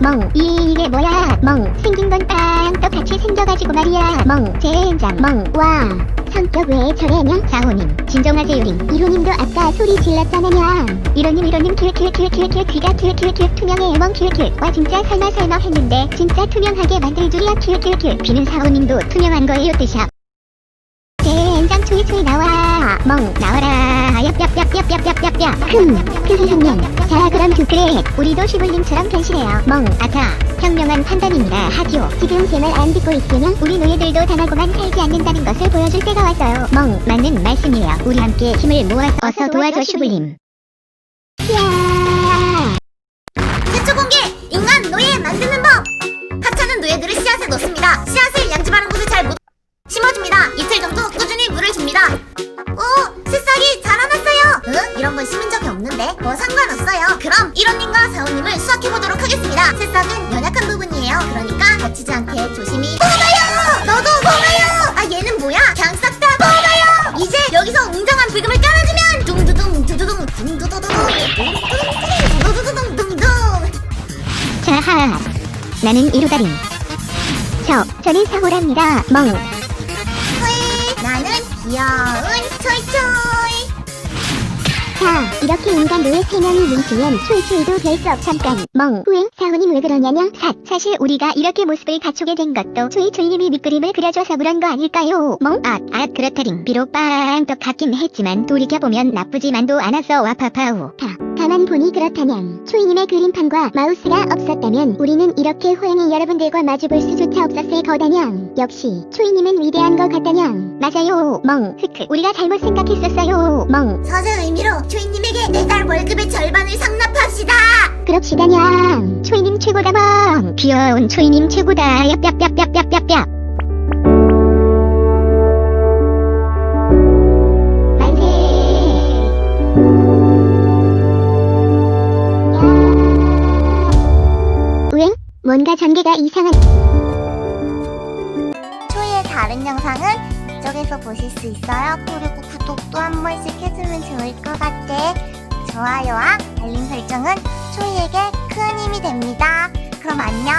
멍. 이게 뭐야? 멍. 생긴 건빵 똑같이 생겨가지고 말이야. 멍. 젠장. 멍 와. 성격 왜 저래냐? 사호님. 진정하세요링. 이호님도 아까 소리 질렀잖아냐 이호님 이호님 킬킬킬킬킬 귀가 킬킬킬 투명해. 멍 킬킬. 와 진짜 설마 설마 했는데 진짜 투명하게 만들 줄이야 킬킬킬. 비는 사호님도 투명한 거예요 뜨샵 젠장 초이 초이 나와. 멍. 나와라 얍얍얍얍얍얍얍얍. 흠 크흐흠냥 자 그럼 두그레 우리도 시블링처럼 변신해요. 멍 아차. 현명한 판단입니다. 하디오 지금 제 말 안 듣고 있으면 우리 노예들도 당하고만 살지 않는다는 것을 보여줄 때가 왔어요. 멍 맞는 말씀이에요. 우리 함께 힘을 모아서 어서 도와줘 슈블림 야! 최초 공개! 적이 없는데? 뭐 상관없어요. 그럼 1호님과 4호님을 수확해보도록 하겠습니다. 새싹은 연약한 부분이에요. 그러니까 다치지 않게 조심히 뽑아요! 너도 뽑아요! 아 얘는 뭐야? 그냥 싹 다 뽑아요! 이제 여기서 웅장한 불금을 깔아주면 둥두둥 두두둥 둥두두두둥 둥두두둥 둥두둥 자하 나는 이루다림 저 저는 사호랍니다 멍 헐, 나는 귀여운 자, 이렇게 인간 노예 세명이 뭉치면 초이초이도 될 수 없. 잠깐, 멍, 후행, 사원님 왜 그러냐냐? 사, 사실 우리가 이렇게 모습을 갖추게 된 것도 초이초이님이 밑그림을 그려줘서 그런 거 아닐까요? 멍, 아, 아, 그렇다링. 비록 빵 똑같긴 했지만 돌이켜보면 나쁘지만도 않았어, 와파파우. 다, 가만 보니 그렇다냥. 초이님의 그림판과 마우스가 없었다면 우리는 이렇게 호행이 여러분들과 마주볼 수조차 없었을 거다냥. 역시, 초이님은 위대한 것 같다냥. 맞아요, 멍, 흑흑. 우리가 잘못 생각했었어요, 멍. 서적 의미로 초이님에게 내달 월급의 절반을 상납합시다 그럽시다냥 초이님 최고다 멍 귀여운 초이님 최고다 얍얍얍얍얍얍얍 뭔가 전개가 이상한 초이의 다른 영상은 이쪽에서 보실 수 있어요. 그리고 구독도 한 번씩 해주면 좋을 것 같아. 좋아요와 알림 설정은 초이에게 큰 힘이 됩니다. 그럼 안녕